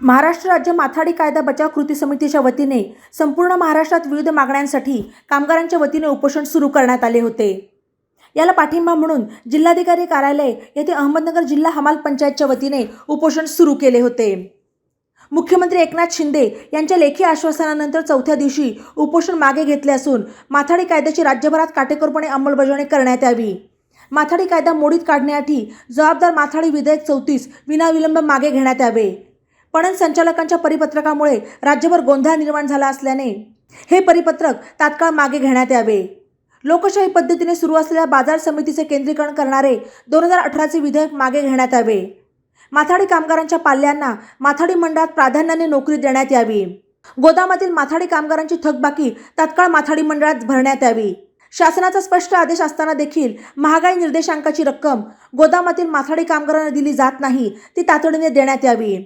महाराष्ट्र राज्य माथाडी कायदा बचाव कृती समितीच्या वतीने संपूर्ण महाराष्ट्रात विविध मागण्यांसाठी कामगारांच्या वतीने उपोषण सुरू करण्यात आले होते. याला पाठिंबा म्हणून जिल्हाधिकारी कार्यालय येथे अहमदनगर जिल्हा हमाल पंचायतच्या वतीने उपोषण सुरू केले होते. मुख्यमंत्री एकनाथ शिंदे यांच्या लेखी आश्वासनानंतर चौथ्या दिवशी उपोषण मागे घेतले असून माथाडी कायद्याची राज्यभरात काटेकोरपणे अंमलबजावणी करण्यात यावी. माथाडी कायदा मोडीत काढण्यासाठी जबाबदार माथाडी विधेयक चौतीस विनाविलंब मागे घेण्यात यावे. पणन संचालकांच्या परिपत्रकामुळे राज्यभर गोंधळ निर्माण झाला असल्याने हे परिपत्रक तात्काळ मागे घेण्यात यावे. लोकशाही पद्धतीने सुरू असलेल्या बाजार समितीचे केंद्रीकरण करणारे दोन हजार अठराचे विधेयक मागे घेण्यात यावे. माथाडी कामगारांच्या पाल्यांना माथाडी मंडळात प्राधान्याने नोकरी देण्यात यावी. गोदामातील माथाडी कामगारांची थकबाकी तात्काळ माथाडी मंडळात भरण्यात यावी. शासनाचा स्पष्ट आदेश असताना देखील महागाई निर्देशांकाची रक्कम गोदामातील माथाडी कामगारांना दिली जात नाही ती तातडीने देण्यात यावी.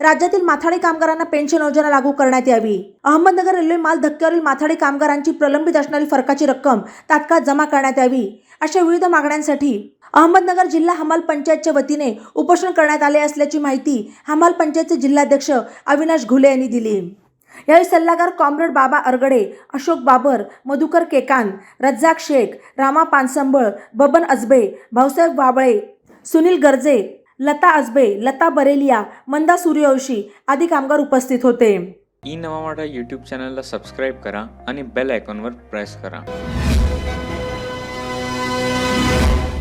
राज्यातील माथाडी कामगारांना पेन्शन योजना लागू करण्यात यावी. अहमदनगर रेल्वे माल धक्क्यावरील माथाडी कामगारांची प्रलंबित असणारी फरकाची रक्कम तात्काळ जमा करण्यात यावी अशा विविध मागण्यांसाठी अहमदनगर जिल्हा हमाल पंचायतच्या वतीने उपोषण करण्यात आले असल्याची माहिती हमाल पंचायतचे जिल्हाध्यक्ष अविनाश घुले यांनी दिली. यावेळी सल्लागार कॉम्रेड बाबा अरगडे अशोक बाबर मधुकर केकान रज्जाक शेख रामा पानसंबळ बबन अजबे भाऊसाहेब वाबळे सुनील गर्जे लता अजबे लता बरेलिया मंदा सूर्यवंशी आदी कामगार उपस्थित होते. ई नवा मराठा यूट्यूब चॅनलला सबस्क्राईब करा आणि बेल आयकॉनवर प्रेस करा.